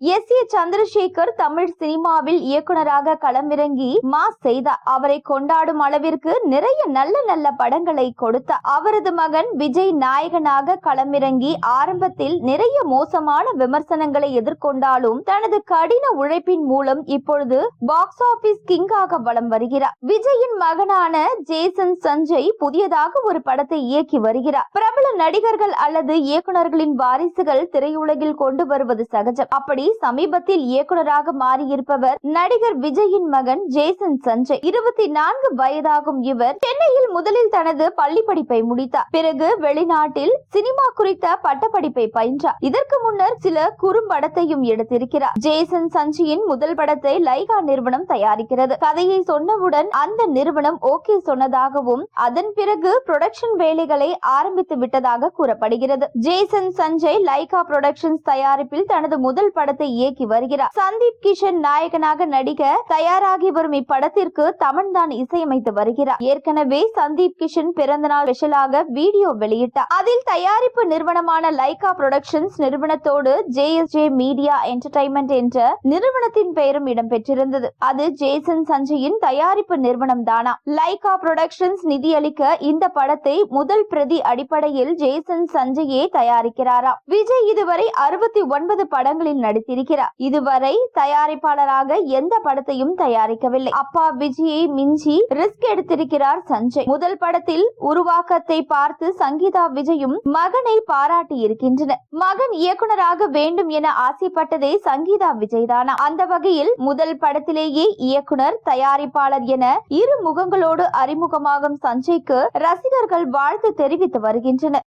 S A Chandrasekhar Tamil சினிமாவில் இயக்குனராக களமிறங்கி மா செய்தார் அவரை கொண்டாடும் அளவிற்கு நிறைய நல்ல நல்ல படங்களை கொடுத்தார் அவரது மகன் விஜய் நாயகனாக களமிறங்கி ஆரம்பத்தில் நிறைய மோசமான விமர்சனங்களை எதிர்கொண்டாலும் தனது கடின உழைப்பின் மூலம் இப்பொழுது பாக்ஸ் ஆபீஸ் கிங்காக வலம் வருகிறார். விஜயின் மகனான ஜேசன் சஞ்சய் புதியதாக ஒரு படத்தை இயக்கி வருகிறார். பிரபல நடிகர்கள் அல்லது இயக்குனர்களின் வாரிசுகள் திரையுலகில் கொண்டு வருவது சகஜம். அப்படி சமீபத்தில் இயக்குநராக மாறியிருப்பவர் நடிகர் விஜயின் மகன் ஜேசன் சஞ்சய். இருபத்தி நான்கு வயதாகும் இவர் சென்னையில் முதலில் தனது பள்ளி படிப்பை முடித்தார். பிறகு வெளிநாட்டில் சினிமா குறித்த பட்டப்படிப்பை பயின்றார். இதற்கு முன்னர் சில குறும்படத்தையும் எடுத்திருக்கிறார். ஜேசன் சஞ்சியின் முதல் படத்தை லைகா நிறுவனம் தயாரிக்கிறது. கதையை சொன்னவுடன் அந்த நிறுவனம் ஓகே சொன்னதாகவும் அதன் பிறகு புரொடக்ஷன் வேலைகளை ஆரம்பித்து விட்டதாக கூறப்படுகிறது. ஜேசன் சஞ்சய் லைகா புரொடக்ஷன்ஸ் தயாரிப்பில் தனது முதல் படத்தை இயக்கி வருகிறார். சந்தீப் கிஷன் நாயகனாக நடிக்க தயாராகி வரும் இப்படத்திற்கு தமன் தான் இசையமைத்து வருகிறார். ஏற்கனவே சந்தீப் கிஷன் பிறந்தநாள் ஸ்பெஷலாக வீடியோ வெளியிட்டார். அதில் தயாரிப்பு நிறுவனமான லைகா புரொடக்ஷன்ஸ் நிறுவனத்தோடு ஜேஎஸ்ஜே மீடியா என்டர்டைன்மெண்ட் என்ற நிறுவனத்தின் பெயரும் இடம்பெற்றிருந்தது. அது ஜேசன் சஞ்சயின் தயாரிப்பு நிறுவனம் தானா? லைகா புரொடக்ஷன்ஸ் நிதியளிக்க இந்த படத்தை முதல் பிரதி அடிப்படையில் ஜேசன் சஞ்சயே தயாரிக்கிறாரா? விஜய் இதுவரை அறுபத்தி ஒன்பது படங்களில் நடித்திருக்கிறார். இதுவரை தயாரிப்பாளராக எந்த படத்தையும் தயாரிக்கவில்லை. அப்பா விஜயை மிஞ்சி ரிஸ்க் எடுத்திருக்கிறார் சஞ்சய். முதல் படத்தில் உருவாக்கத்தை பார்த்து சங்கீதா விஜயும் மகனை பாராட்டி இருக்கின்றனர் மகன் இயக்குனராக வேண்டும் என ஆசைப்பட்டதே சங்கீதா விஜய் தானா அந்த வகையில் முதல் படத்திலேயே இயக்குனர் தயாரிப்பாளர் என இரு முகங்களோடு அறிமுகமாகும் சஞ்சய்க்கு ரசிகர்கள் வாழ்த்து தெரிவித்து வருகின்றனர்.